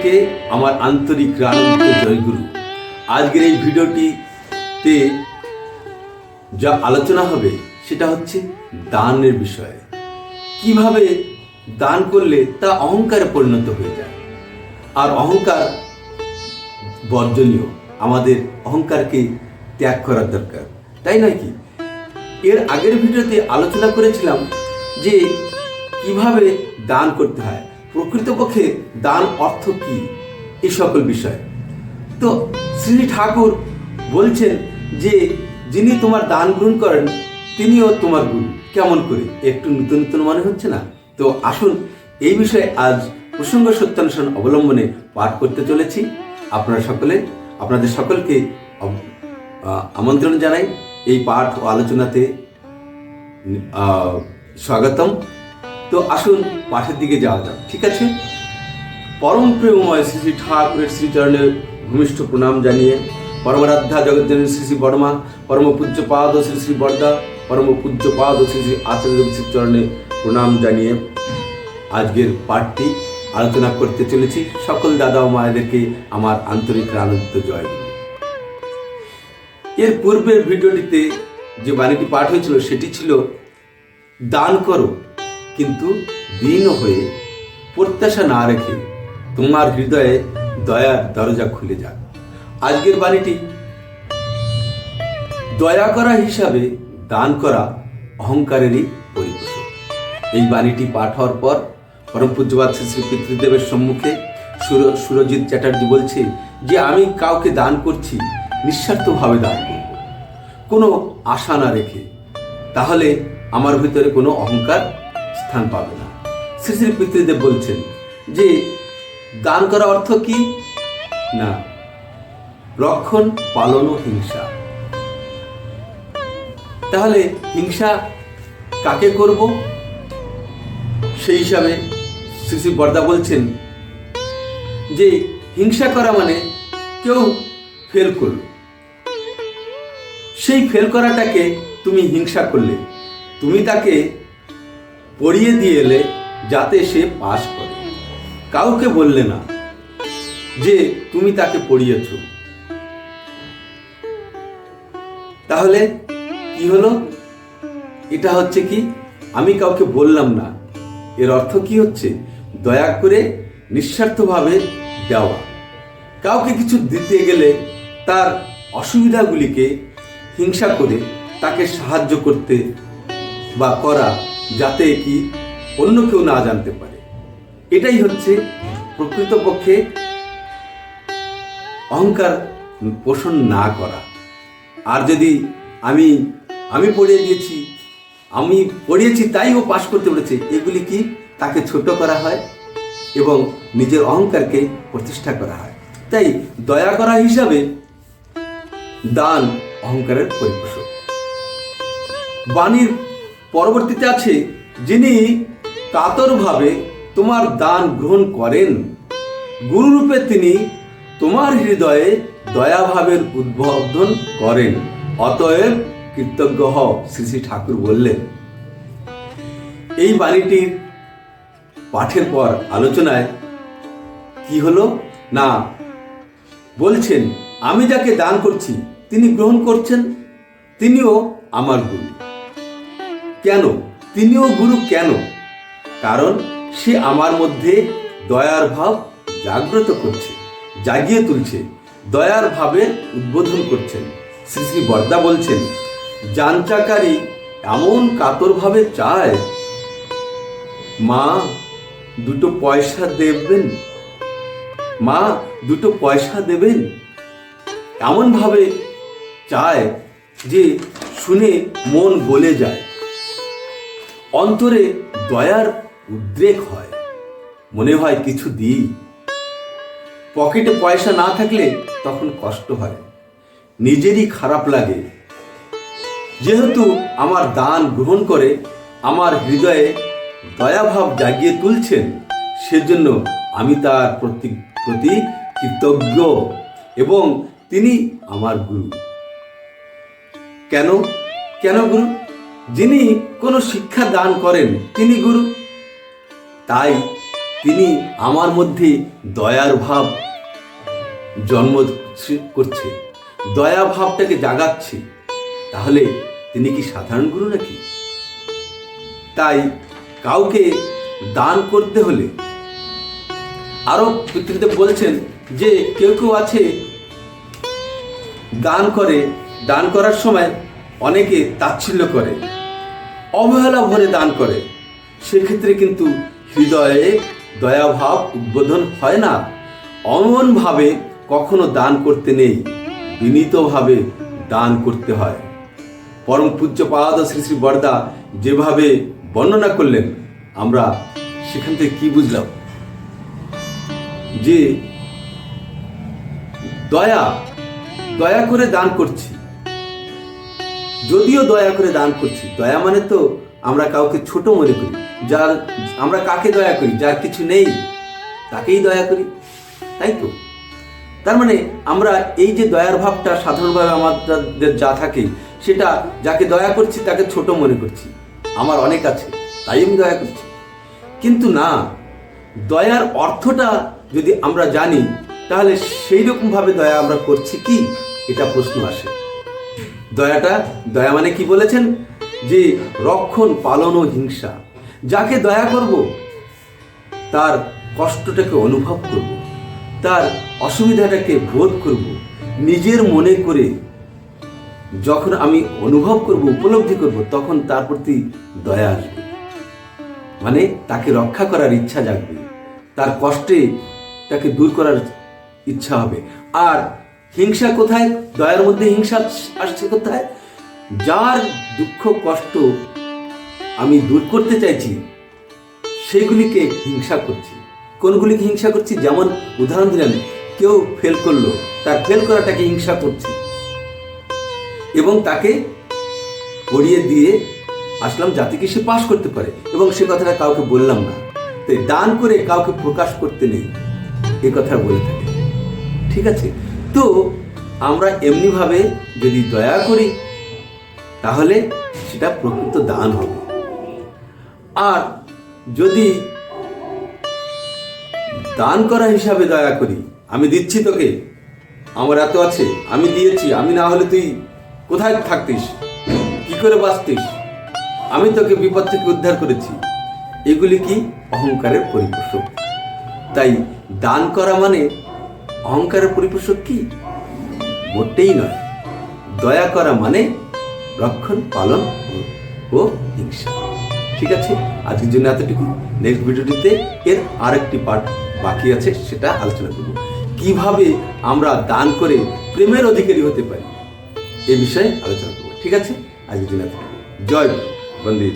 সকলকে আমার আন্তরিক আনন্দ জয়গুরু। আজকের এই ভিডিওটিতে যা আলোচনা হবে, সেটা হচ্ছে দানের বিষয়ে। কীভাবে দান করলে তা অহংকারে পরিণত হয়ে যায়? আর অহংকার বর্জনীয়। আমাদের অহংকারকে ত্যাগ করার দরকার, তাই নয় কি? এর আগের ভিডিওতে আলোচনা করেছিলাম যে কীভাবে দান করতে হয়। প্রকৃতপক্ষে দান অর্থ কি? এই সকল বিষয়। তো শ্রী ঠাকুর বলছেন যে, যিনি তোমার দান গ্রহণ করেন, তিনিও তোমার গুরু। কেমন করে? একটু নতুন নতুন মনে হচ্ছে না? তো আসুন, এই বিষয়ে আজ প্রসঙ্গ সত্যানুসরণ অবলম্বনে পাঠ করতে চলেছি। আপনারা সকলে, আপনাদের সকলকে আমন্ত্রণ জানাই। এই পাঠ ও আলোচনাতে স্বাগতম। তো আসুন পাঠের দিকে যাওয়া যাক, ঠিক আছে? পরম প্রেমময় শ্রী শ্রী ঠাকুরের শ্রীচরণের ভূমিষ্ঠ প্রণাম জানিয়ে, পরমারাধ্যা জগজ্জনী শ্রী শ্রী বর্মা পরম পূজ্য পাদ শ্রী শ্রী বর্দা পরম পূজ্য পাদ শ্রী শ্রী আচার্য শ্রী চরণে প্রণাম জানিয়ে আজকের পাঠটি আলোচনা করতে চলেছি। সকল দাদা ও মায়েদেরকে আমার আন্তরিক আনন্দ জয়। এর পূর্বের ভিডিওটিতে যে বাণীটি পাঠ হয়েছিল, সেটি ছিল, দান করো। কিন্তু দীন হয়ে প্রত্যাশা না রেখে তোমার হৃদয়ে দয়ার দরজা খুলে যাক। আজকের বাণীটি, দয়া করা হিসাবে দান করা অহংকারেরই পরিপোষক এই বাণীটি পাঠ হওয়ার পর পরম পূজ্যবাদ শ্রী শ্রী পিতৃদেবের সম্মুখে সুর, সুরজিৎ চ্যাটার্জি বলছে যে, আমি কাউকে দান করছি, নিঃস্বার্থভাবে দান করব। কোনো আশা না রেখে। তাহলে আমার ভিতরে কোনো অহংকার স্থান পাবে না। শ্রী শ্রী পিতৃদেব বলছেন যে, দান করা অর্থ কি? না, রক্ষণ, পালন ও হিংসা। তাহলে হিংসা কাকে করব? সেই হিসাবে শ্রী শ্রী বর্দা বলছেন যে, হিংসা করা মানে কেউ ফেল করল। সেই ফেল করাটাকে তুমি হিংসা করলে। তুমি তাকে পড়িয়ে দিয়ে এলে যাতে সে পাশ করে। কাউকে বললে না যে তুমি তাকে পড়িয়েছ। তাহলে কি হলো? এটা হচ্ছে কি? আমি কাউকে বললাম না। এর অর্থ কি হচ্ছে? দয়া করে নিঃস্বার্থভাবে দেওয়া। কাউকে কিছু দিতে গেলে তার অসুবিধাগুলিকে হিংসা করে তাকে সাহায্য করতে বা করা যাতে কি অন্য কেউ না জানতে পারে। এটাই হচ্ছে প্রকৃতপক্ষে অহংকার পোষণ না করা। আর যদি আমি আমি পড়িয়ে দিয়েছি, আমি পড়িয়েছি তাই ও পাশ করতে পেরেছে, এগুলি কি তাকে ছোট করা হয় এবং নিজের অহংকারকে প্রতিষ্ঠা করা হয়? তাই দয়া করা হিসাবে দান অহংকারের পরিপোষক। বাণীর পরবর্তীতে আছে, যিনি কাতরভাবে তোমার দান গ্রহণ করেন। গুরুরূপে তিনি তোমার হৃদয়ে দয়াভাবের উদ্বোধন করেন। অতএব কৃতজ্ঞ হও, শ্রী শ্রী ঠাকুর বললেন। এই বাণীটির পাঠের পর আলোচনায় কি হলো? না, বলছেন, আমি যাকে দান করছি, তিনি গ্রহণ করছেন, তিনিও আমার গুরু। কেন? তিনিও গুরু কেন? কারণ সে আমার মধ্যে দয়ার ভাব জাগ্রত করছে, জাগিয়ে তুলছে, দয়ার ভাবে উদ্বোধন করছেন। শ্রী শ্রী বর্দা বলছেন, যাঞ্চাকারী এমন কাতরভাবে চায়? মা, দুটো পয়সা দেবেন। মা, দুটো পয়সা দেবেন? এমনভাবে চায় যে শুনে মন গলে যায়। অন্তরে দয়ার উদ্রেক হয়। মনে হয় কিছু দিই। পকেটে পয়সা না থাকলে তখন কষ্ট হয়। নিজেরই খারাপ লাগে। যেহেতু আমার দান গ্রহণ করে আমার হৃদয়ে দয়াভাব জাগিয়ে তুলছেন, সেজন্য আমি তার প্রতি প্রতি কৃতজ্ঞ এবং তিনি আমার গুরু। কেন? কেন গুরু? যিনি কোনো শিক্ষা দান করেন, তিনি গুরু। তাই তিনি আমার মধ্যে দয়ার ভাব জন্ম করছে। দয়া ভাবটাকে জাগাচ্ছে। তাহলে তিনি কি সাধারণ গুরু নাকি? তাই কাউকে দান করতে হলে আরও পিতৃদেব বলছেন যে কেউ কেউ আছে দান করে, দান করার সময় অনেকে তাচ্ছিল্য করে। অবহেলা ভরে দান করে। সেক্ষেত্রে কিন্তু হৃদয়ে দয়াভাব উদ্বোধন হয় না। অমনভাবে কখনো দান করতে নেই, বিনীতভাবে দান করতে হয়। পরম পূজ্য পাদ শ্রী শ্রী বরদা যেভাবে বর্ণনা করলেন, আমরা সেখান থেকে কি বুঝলাম? যে দয়া দয়া করে দান করছি। যদিও দয়া করে দান করছি, দয়া মানে তো আমরা কাউকে ছোট মনে করি, যার আমরা কাকে দয়া করি, যার কিছু নেই, তাকেই দয়া করি, তাই তো? তার মানে আমরা এই যে দয়ার ভাবটা সাধারণভাবে আমাদের যা থাকে, সেটা যাকে দয়া করছি, তাকে ছোট মনে করছি। আমার অনেক আছে, তাই আমি দয়া করছি। কিন্তু না, দয়ার অর্থটা যদি আমরা জানি, তাহলে সেই রকমভাবে দয়া আমরা করছি কি? এটা প্রশ্ন আসে। দয়াটা, দয়া মানে কি বলেছেন? যে রক্ষণ, পালন ও হিংসা। যাকে দয়া করব, তার কষ্টটাকে অনুভব করব, তার অসুবিধাটাকে বোধ করব, নিজের মনে করে যখন আমি অনুভব করব, উপলব্ধি করব, তখন তার প্রতি দয়া আসবে। মানে তাকে রক্ষা করার ইচ্ছা জাগবে। তার কষ্টে তাকে দূর করার ইচ্ছা হবে। আর হিংসা কোথায়? দয়ার মধ্যে হিংসা আসছে কোথায়? যার দুঃখ, কষ্ট আমি দূর করতে চাইছি, সেগুলিকে হিংসা করছি। কোনগুলিকে হিংসা করছি? যেমন উদাহরণ দিলেন কেউ ফেল করল, তার ফেল করাটাকে হিংসা করছি এবং তাকে পড়িয়ে দিয়ে আসলাম জাতিকে সে পাশ করতে পারে এবং সে কথাটা কাউকে বললাম না। তাই দান করে কাউকে প্রকাশ করতে নেই, এ কথা বলে থাকে। ঠিক আছে? তো আমরা এমনিভাবে যদি দয়া করি, তাহলে সেটা প্রকৃত দান হবে। আর যদি দান করা হিসাবে দয়া করি, আমি দিচ্ছি তোকে, আমার এত আছে, আমি দিয়েছি, আমি না হলে তুই কোথায় থাকতিস? কি করে বাঁচতিস? আমি তোকে বিপদ থেকে উদ্ধার করেছি। এগুলি কি? অহংকারের পরিপোষক। তাই দান করা মানে অহংকারের পরিপোষক কি? মোটেই নয়। দয়া করা মানে রক্ষণ, পালন ও- হিংসা। ঠিক আছে? আজকের জন্য এতটুকু। নেক্সট ভিডিওটিতে এর আরেকটি পার্ট বাকি আছে, সেটা আলোচনা করব। কীভাবে আমরা দান করে প্রেমের অধিকারী হতে পারি, এ বিষয়ে আলোচনা করব। ঠিক আছে? আজকের জন্য এতটুকু। জয়। বন্দে।